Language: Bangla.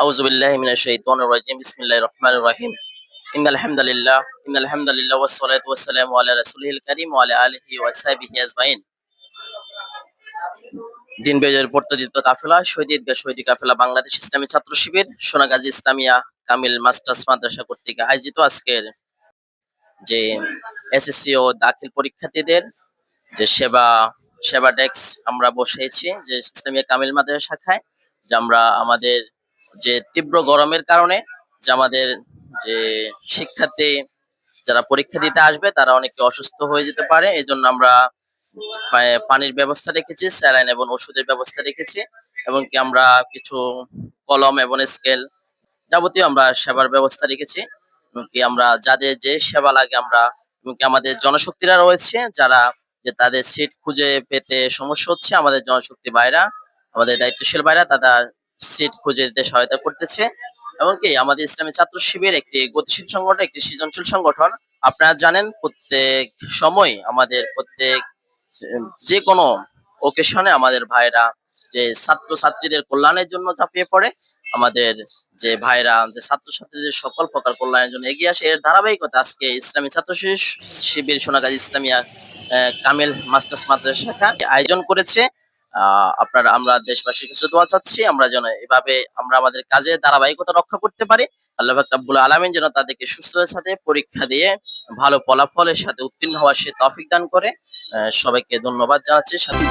أعوذ بالله من الشيطان الرجيم بسم الله الرحمن الرحيم إن الحمد لله إن الحمد لله والصلاة والسلام على رسوله الكريم وعلى آله وصحبه أجمعين দিন বেজের পর্তজিত কাফেলা শহীদ ঈদগাহ শহীদ কাফেলা বাংলাদেশ ইসলামী ছাত্র শিবির সোনাগাজী ইসলামিয়া কামিল মাস্টার্স মাদ্রাসা কর্তৃক আয়োজিত আজকের যে এসএসসি ও দাখিল পরীক্ষার্থীদের যে সেবা সেবা ডেস্ক আমরা বসেছি যে ইসলামিয়া কামিল মাদ্রাসা শাখায় যে আমরা আমাদের যে তীব্র গরমের কারণে যে আমাদের যে শিক্ষার্থী যারা পরীক্ষা দিতে আসবে, তারা অনেকে অসুস্থ হয়ে যেতে পারে। এই জন্য আমরা পানির ব্যবস্থা রেখেছি, স্যালাইন এবং ওষুধের ব্যবস্থা রেখেছি এবং কি আমরা কিছু কলম এবং স্কেল যাবতীয় আমরা সেবার ব্যবস্থা রেখেছি। এবং কি আমরা যাদের যে সেবা লাগে আমরা, এবং কি আমাদের জনশক্তিরা রয়েছে, যারা যে তাদের সিট খুঁজে পেতে সমস্যা হচ্ছে, আমাদের জনশক্তি বাইরা আমাদের দায়িত্বশীল বাইরা তারা সিট খুঁজে দিতে সহায়তা করতেছে। এমনকি আমাদের ইসলামী ছাত্র শিবির একটি গতিশীল সংগঠন, একটি সৃজনশীল সংগঠন। আপনারা জানেন, প্রত্যেক সময় আমাদের প্রত্যেক যে কোনো ওকেশনে আমাদের ভাইরা যে ছাত্র ছাত্রীদের কল্যাণের জন্য ঝাঁপিয়ে পড়ে, আমাদের যে ভাইরা, যে ছাত্র ছাত্রীদের সকল প্রকার কল্যাণের জন্য এগিয়ে আসে। এর ধারাবাহিকতা আজকে ইসলামী ছাত্র শিবির- সোনাগাজী ইসলামিয়া কামিল মাস্টার্স মাদ্রাসা আয়োজন করেছে। আপনার, আমরা দেশবাসীর কাছে দোয়া চাচ্ছি, আমরা যেন এভাবে আমরা আমাদের কাজে ধারাবাহিকতা রক্ষা করতে পারি। আল্লাহ আব্বুল আলমিন যেন তাদেরকে সুস্থতার সাথে পরীক্ষা দিয়ে ভালো ফলাফলের সাথে উত্তীর্ণ হওয়ার সে তফিক দান করে। সবাইকে ধন্যবাদ জানাচ্ছি। সাথে